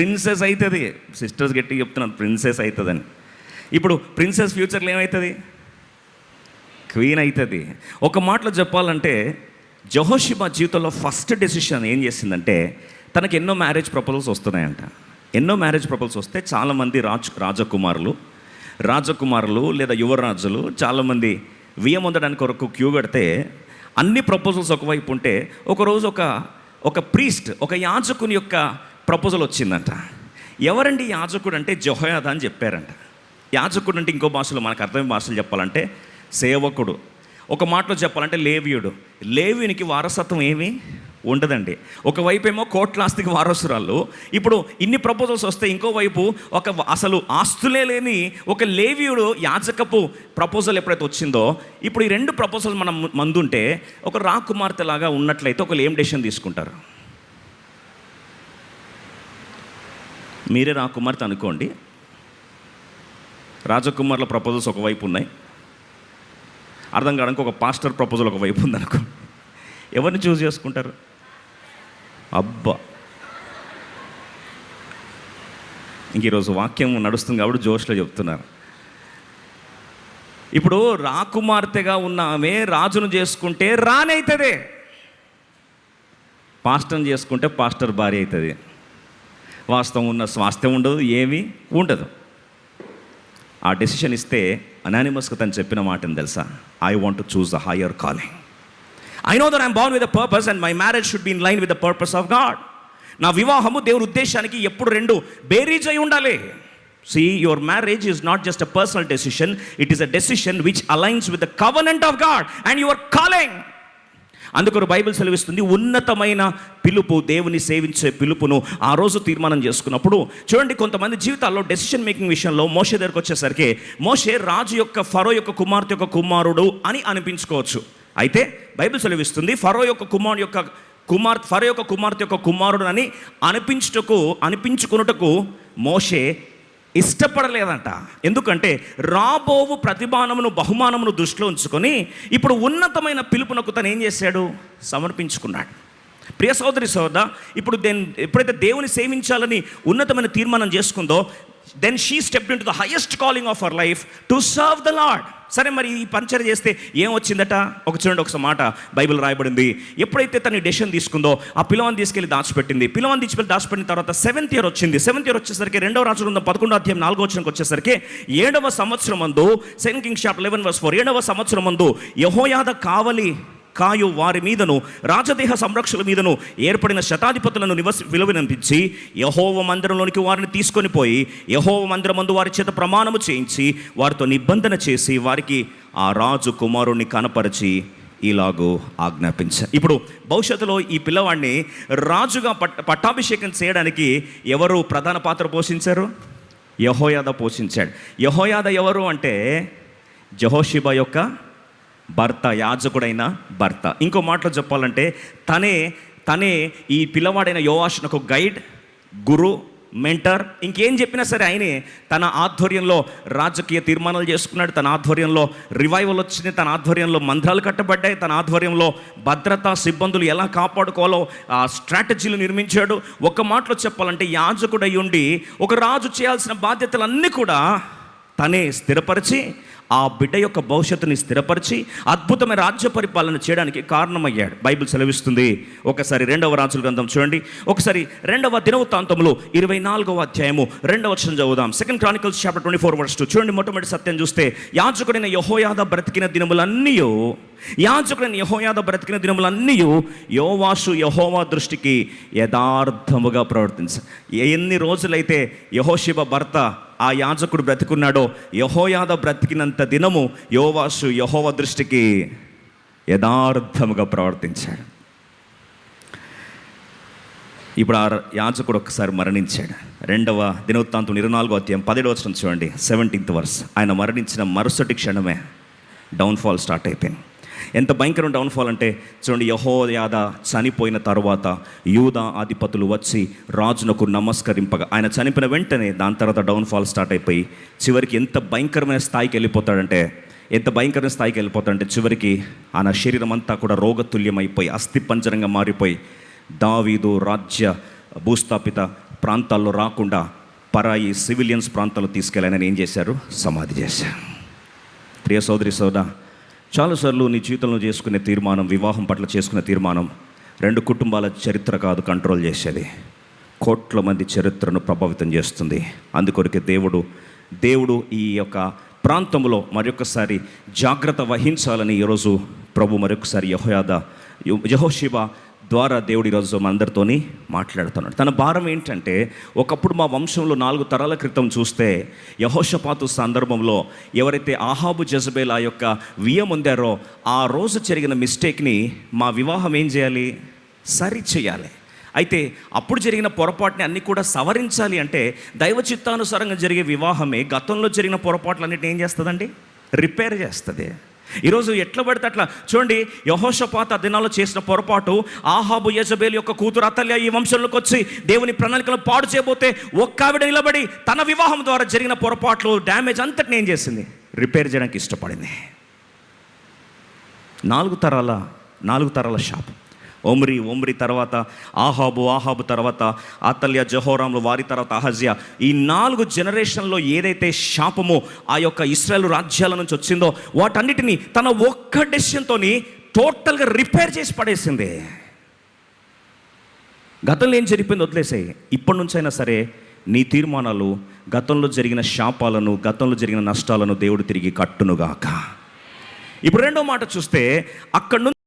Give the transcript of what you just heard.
Princess అవుతుంది sisters గట్టి చెప్తున్నాను ప్రిన్సెస్ అవుతుందని ఇప్పుడు ప్రిన్సెస్ ఫ్యూచర్లో ఏమవుతుంది క్వీన్ అవుతుంది ఒక మాటలో చెప్పాలంటే జహోషిబా జీవితంలో ఫస్ట్ డెసిషన్ ఏం చేసిందంటే తనకి ఎన్నో మ్యారేజ్ ప్రపోజల్స్ వస్తున్నాయంట. ఎన్నో మ్యారేజ్ ప్రపోజల్స్ వస్తే చాలామంది రాజ్ రాజకుమారులు రాజకుమారులు లేదా యువరాజులు చాలామంది వియ్యం పొందడానికి కొరకు క్యూ కడితే అన్ని ప్రపోజల్స్ ఒకవైపు ఉంటే ఒకరోజు ఒక ఒక ప్రీస్ట్ ఒక యాజకుని యొక్క ప్రపోజల్ వచ్చిందంట. ఎవరండి యాజకుడు అంటే జొహయాద అని చెప్పారంట. యాజకుడు అంటే ఇంకో భాషలో మనకు అర్థమైన భాషలు చెప్పాలంటే సేవకుడు. ఒక మాటలో చెప్పాలంటే లేవియుడు. లేవియునికి వారసత్వం ఏమీ? ఉండదండి. ఒకవైపు ఏమో కోట్ల ఆస్తికి వారసురాలు. ఇప్పుడు ఇన్ని ప్రపోజల్స్ వస్తే ఇంకోవైపు ఒక అసలు ఆస్తులే లేని ఒక లేవియుడు యాజకపు ప్రపోజల్ ఎప్పుడైతే వచ్చిందో ఇప్పుడు ఈ రెండు ప్రపోజల్స్ మనం మందుంటే ఒక రాకుమార్తెలాగా ఉన్నట్లయితే ఒకళ్ళు ఏం డెసిషన్ తీసుకుంటారు? మీరే రాకుమార్తె అనుకోండి. రాజకుమార్ల ప్రపోజల్స్ ఒకవైపు ఉన్నాయి. అర్థం కావడానికి ఒక పాస్టర్ ప్రపోజల్ ఒకవైపు ఉంది అనుకో. ఎవరిని చూస్ చేసుకుంటారు? అబ్బా! ఇంక ఈరోజు వాక్యం నడుస్తుంది కాబట్టి జోష్లో చెప్తున్నారు. ఇప్పుడు రాకుమార్తెగా ఉన్న ఆమె రాజును చేసుకుంటే రానైతుంది. పాస్టర్ని చేసుకుంటే పాస్టర్ భార్య అవుతుంది వాస్తవం ఉన్న స్వాస్థ్యం ఉండదు ఏమీ ఉండదు. ఆ డెసిషన్ ఇస్తే అనానిమస్గా తను చెప్పిన మాటని తెలుసా? I want to choose the higher calling I know that I'm born with the purpose and my marriage should be in line with the purpose of God నా వివాహము దేవుని ఉద్దేశానికి ఎప్పుడు రెండు బేరీజ్ అయి ఉండాలి. See your marriage is not just a personal decision it is a decision which aligns with the covenant of God and your calling అందుకొరు Bible సెలవిస్తుంది ఉన్నతమైన పిలుపు దేవుని సేవించే పిలుపును ఆ రోజు తీర్మానం చేసుకున్నప్పుడు. చూడండి కొంతమంది జీవితాల్లో డెసిషన్ మేకింగ్ విషయంలో మోషే దగ్గరకు వచ్చేసరికి మోషే రాజు యొక్క ఫరో యొక్క కుమార్తె యొక్క కుమారుడు అని అనిపించుకోవచ్చు. అయితే బైబిల్ సెలవిస్తుంది ఫరో యొక్క కుమారుడు యొక్క కుమార్ ఫరో యొక్క కుమార్తె యొక్క కుమారుడు అని అనిపించుటకు అనిపించుకున్నటకు మోషే ఇష్టపడలేదంట. ఎందుకంటే రాబోవు ప్రతిభానమును బహుమానమును దృష్టిలో ఉంచుకొని ఇప్పుడు ఉన్నతమైన పిలుపునకు తను ఏం చేశాడు? సమర్పించుకున్నాడు. ప్రియ సోదరి సోద ఇప్పుడు దేని ఎప్పుడైతే దేవుని సేవించాలని ఉన్నతమైన తీర్మానం చేసుకుందో then she step into the highest calling of our life to serve the Lord సరే మరి ఈ పంచర్ చేస్తే ఏం వచ్చిందట? ఒక చూడండి ఒక మాట బైబిల్ రాయబడింది. ఎప్పుడైతే తను డెసిషన్ తీసుకుందో ఆ పిలవని తీసుకెళ్ళి దాచిపెట్టింది. పిలవని తీసుకెళ్ళి దాచిపెట్టిన తర్వాత సెవెంత్ ఇయర్ వచ్చింది. సెవెంత్ ఇయర్ వచ్చేసరికి రెండవ రాజు గ్రంథం పదకొండో అధ్యాయం నాలుగో వచ్చినకి వచ్చేసరికి ఏడవ సంవత్సరం మందు second king chapter eleven verse four ఏడవ సంవత్సరం మందు యహోయాద కావలి కాయు వారి మీదను రాజదేహ సంరక్షణ మీదను ఏర్పడిన శతాధిపతులను నివస విలువనంపించి యహోవ మందిరంలోనికి వారిని తీసుకొని పోయి యహోవ మందిరమందు వారి చేత ప్రమాణము చేయించి వారితో నిబంధన చేసి వారికి ఆ రాజు కుమారుణ్ణి కనపరిచి ఇలాగూ ఆజ్ఞాపించ ఇప్పుడు భవిష్యత్తులో ఈ పిల్లవాడిని రాజుగా పట్ట పట్టాభిషేకం చేయడానికి ఎవరు ప్రధాన పాత్ర పోషించారు? యహోయాద పోషించాడు. యహోయాద ఎవరు అంటే జహోషిబా యొక్క భర్త యాజకుడైన భర్త. ఇంకో మాటలో చెప్పాలంటే తనే తనే ఈ పిల్లవాడైన యోవాషునకు గైడ్ గురు మెంటర్ ఇంకేం చెప్పినా సరే ఆయనే తన ఆధ్వర్యంలో రాజకీయ తీర్మానాలు చేసుకున్నాడు. తన ఆధ్వర్యంలో రివైవల్ వచ్చింది. తన ఆధ్వర్యంలో మంత్రాలు కట్టబడ్డాయి. తన ఆధ్వర్యంలో భద్రతా సిబ్బందులు ఎలా కాపాడుకోవాలో ఆ స్ట్రాటజీలు నిర్మించాడు. ఒక మాటలో చెప్పాలంటే యాజకుడై ఉండి ఒక రాజు చేయాల్సిన బాధ్యతలన్నీ కూడా తనే స్థిరపరిచి ఆ బిడ్డ యొక్క భవిష్యత్తుని స్థిరపరిచి అద్భుతమైన రాజ్య పరిపాలన చేయడానికి కారణమయ్యాడు. బైబిల్ సెలవిస్తుంది. ఒకసారి రెండవ రాజుల గ్రంథం చూడండి. ఒకసారి రెండవ దినవృత్తాంతంలో ఇరవై నాలుగవ అధ్యాయము రెండవ వచనం చదువుదాం. Second Chronicles chapter twenty four verse two చూడండి మొట్టమొదటి సత్యం చూస్తే యాజకుడైన యహోయాద బ్రతికిన దినములన్నీ యాజకుడైన యహోయాద బ్రతికిన దినములన్నీ యోవాసు యహోవా దృష్టికి యథార్థముగా ప్రవర్తించ ఎన్ని రోజులైతే యహోశివ భర్త ఆ యాజకుడు బ్రతికున్నాడో యహోయాద బ్రతికినంత దినము యోవాసు యహోవ దృష్టికి యథార్థముగా ప్రవర్తించాడు. ఇప్పుడు ఆ యాజకుడు ఒకసారి మరణించాడు. రెండవ దినవృత్తాంతం ఇరవై నాలుగో అధ్యాయం పదిహేడు వచ్చిన చూడండి. సెవెంటీన్త్ వర్స్ ఆయన మరణించిన మరుసటి క్షణమే డౌన్ఫాల్ స్టార్ట్ అయిపోయింది. ఎంత భయంకరం డౌన్ఫాల్ అంటే చూడండి యహోయాద చనిపోయిన తర్వాత యూద ఆధిపతులు వచ్చి రాజునకు నమస్కరింపగా ఆయన చనిపోయిన వెంటనే దాని తర్వాత డౌన్ఫాల్ స్టార్ట్ అయిపోయి చివరికి ఎంత భయంకరమైన స్థాయికి వెళ్ళిపోతాడంటే ఎంత భయంకరమైన స్థాయికి వెళ్ళిపోతాడంటే చివరికి ఆయన శరీరం అంతా కూడా రోగతుల్యం అయిపోయి మారిపోయి దావీదు రాజ్య భూస్థాపిత ప్రాంతాల్లో రాకుండా పరాయి సివిలియన్స్ ప్రాంతాల్లో తీసుకెళ్ళానని ఏం చేశారు? సమాధి చేశారు. ప్రియ సోదరి సోదా చాలాసార్లు నీ జీవితంలో చేసుకునే తీర్మానం వివాహం పట్ల చేసుకునే తీర్మానం రెండు కుటుంబాల చరిత్ర కాదు కంట్రోల్ చేసేది. కోట్ల మంది చరిత్రను ప్రభావితం చేస్తుంది. అందుకొరకే దేవుడు దేవుడు ఈ యొక్క ప్రాంతంలో మరొకసారి జాగ్రత్త వహించాలని ఈరోజు ప్రభు మరొకసారి యహోయాద యహోశివ ద్వారా దేవుడు ఈరోజు మనందరితోని మాట్లాడుతున్నాడు. తన భారం ఏంటంటే ఒకప్పుడు మా వంశంలో నాలుగు తరాల క్రితం చూస్తే యహోషపాతు సందర్భంలో ఎవరైతే ఆహాబు జజబేల్ ఆ యొక్క వియం ఉందారో ఆ రోజు జరిగిన మిస్టేక్ని మా వివాహం ఏం చేయాలి? సరి చేయాలి అయితే అప్పుడు జరిగిన పొరపాటుని అన్ని కూడా సవరించాలి అంటే దైవ చిత్తానుసారంగా జరిగే వివాహమే గతంలో జరిగిన పొరపాట్లన్నిటిని ఏం చేస్తుందండి? రిపేర్ చేస్తుంది. ఈరోజు ఎట్లా పడితే అట్లా. చూడండి యహోషపాత దినాల్లో చేసిన పొరపాటు ఆహాబు యజబేల్ యొక్క కూతురు అతల్య ఈ వంశంలోకి వచ్చి దేవుని ప్రణాళికలు పాడు చేయబోతే ఒక్క ఆవిడ నిలబడి తన వివాహం ద్వారా జరిగిన పొరపాట్లు డ్యామేజ్ అంతటి ఏం చేసింది? రిపేర్ చేయడానికి ఇష్టపడింది. నాలుగు తరాల నాలుగు తరాల షాపు ఒమ్రి ఒమ్రి తర్వాత ఆహాబు ఆహాబు తర్వాత అతల్య జహోరాములు వారి తర్వాత అహజ్య. ఈ నాలుగు జనరేషన్లో ఏదైతే శాపమో ఆ యొక్క ఇస్రాయల్ రాజ్యాల నుంచి వచ్చిందో వాటన్నిటిని తన ఒక్క డెసిషన్తో టోటల్గా రిపేర్ చేసి పడేసింది. గతంలో ఏం జరిగిపోయింది వదిలేసాయి. ఇప్పటి నుంచైనా సరే నీ తీర్మానాలు గతంలో జరిగిన శాపాలను గతంలో జరిగిన నష్టాలను దేవుడు తిరిగి కట్టునుగాక. ఇప్పుడు రెండో మాట చూస్తే అక్కడ నుంచి